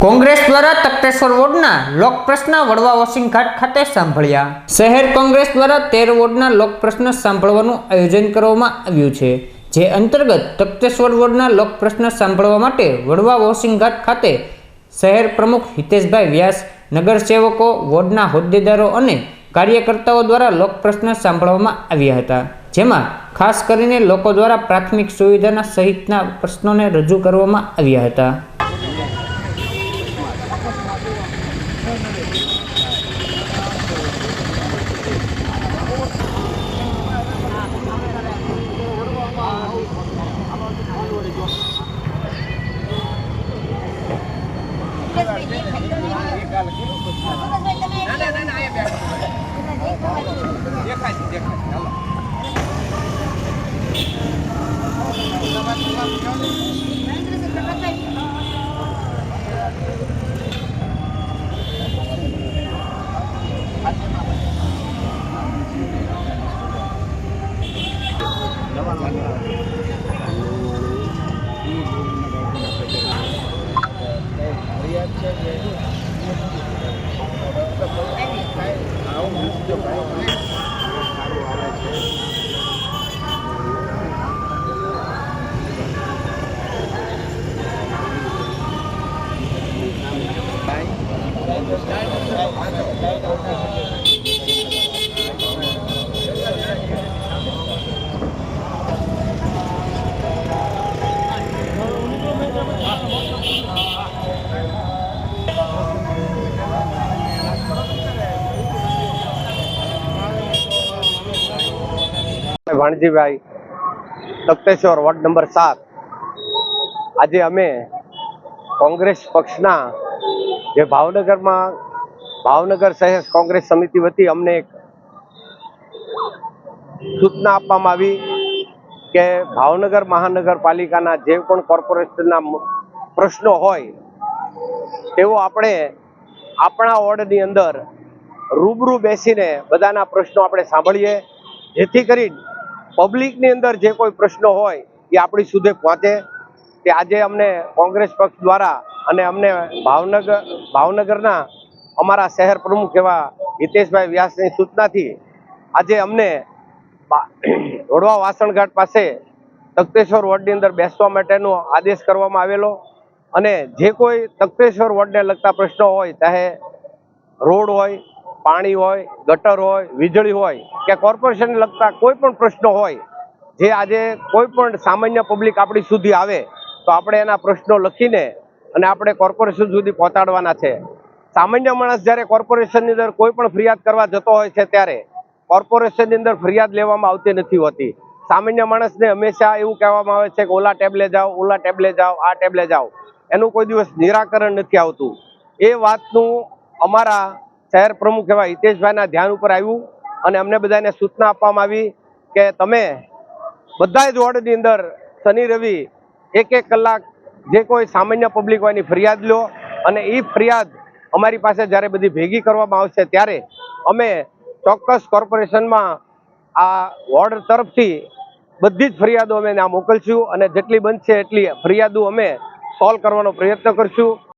કોંગ્રેસ દ્વારા તકતેશ્વર વોર્ડના લોક પ્રશ્ન વડવા વોશિંગ ઘાટ ખાતે સાંભળ્યા. શહેર કોંગ્રેસ દ્વારા તેર વોર્ડના લોક પ્રશ્ન સાંભળવાનું આયોજન કરવામાં આવ્યું છે, જે અંતર્ગત તકતેશ્વર વોર્ડના લોક પ્રશ્ન સાંભળવા માટે વડવા વોશિંગ ઘાટ ખાતે શહેર પ્રમુખ હિતેશભાઈ વ્યાસ, નગરસેવકો, વોર્ડના હોદ્દેદારો અને કાર્યકર્તાઓ દ્વારા લોક પ્રશ્ન સાંભળવામાં આવ્યા હતા. જેમાં ખાસ કરીને લોકો દ્વારા પ્રાથમિક સુવિધાના સહિતના પ્રશ્નોને રજૂ કરવામાં આવ્યા હતા. 奶奶，奶别看。别看钱了。Thank you. Bhanjibhai Tapteshwar ward number સાત. આજે અમે કોંગ્રેસ પક્ષના જે ભાવનગરમાં, ભાવનગર શહેર કોંગ્રેસ સમિતિ વતી અમને એક સૂચના આપવામાં આવી કે ભાવનગર મહાનગરપાલિકાના જે પણ કોર્પોરેશનના પ્રશ્નો હોય, તેઓ આપણે આપણા વોર્ડની અંદર રૂબરૂ બેસીને બધાના પ્રશ્નો આપણે સાંભળીએ. જેથી કરી પબ્લિકની અંદર જે કોઈ પ્રશ્નો હોય, એ આપણી સુધી પહોંચે. કે આજે અમને કોંગ્રેસ પક્ષ દ્વારા અને અમને ભાવનગર, ભાવનગરના અમારા શહેર પ્રમુખ એવા હિતેશભાઈ વ્યાસની સૂચનાથી આજે અમને વડવા વાસણઘાટ પાસે તખતેશ્વર વોર્ડની અંદર બેસવા માટેનો આદેશ કરવામાં આવેલો. અને જે કોઈ તખતેશ્વર વોર્ડને લગતા પ્રશ્નો હોય, ચાહે રોડ હોય પાણી હોય, ગટર હોય, વીજળી હોય કે કોર્પોરેશનને લગતા કોઈ પણ પ્રશ્નો હોય, જે આજે કોઈ પણ સામાન્ય પબ્લિક આપણી સુધી આવે, તો આપણે એના પ્રશ્નો લખીને અને આપણે કોર્પોરેશન સુધી પહોંચાડવાના છે. સામાન્ય માણસ જ્યારે કોર્પોરેશનની અંદર કોઈ પણ ફરિયાદ કરવા જતો હોય છે ત્યારે કોર્પોરેશનની અંદર ફરિયાદ લેવામાં આવતી નથી હોતી. સામાન્ય માણસને હંમેશા એવું કહેવામાં આવે છે કે ઓલા ટેબલે જાઓ, ઓલા ટેબલે જાઓ, આ ટેબલે જાઓ. એનું કોઈ દિવસ નિરાકરણ નથી આવતું. એ વાતનું અમારા શહેર પ્રમુખ એવા હિતેશભાઈના ધ્યાન ઉપર આવ્યું અને અમને બધાને સૂચના આપવામાં આવી કે તમે બધા જ વોર્ડની અંદર શનિ રવિ એક એક કલાક જે કોઈ સામાન્ય પબ્લિક હોય એની ફરિયાદ લો અને એ ફરિયાદ અમારી પાસે જ્યારે બધી ભેગી કરવામાં આવશે ત્યારે અમે ચોક્કસ કોર્પોરેશનમાં આ વોર્ડ તરફથી બધી જ ફરિયાદો અમે ત્યાં મોકલશું અને જેટલી બનશે એટલી ફરિયાદો અમે સોલ્વ કરવાનો પ્રયત્ન કરશું.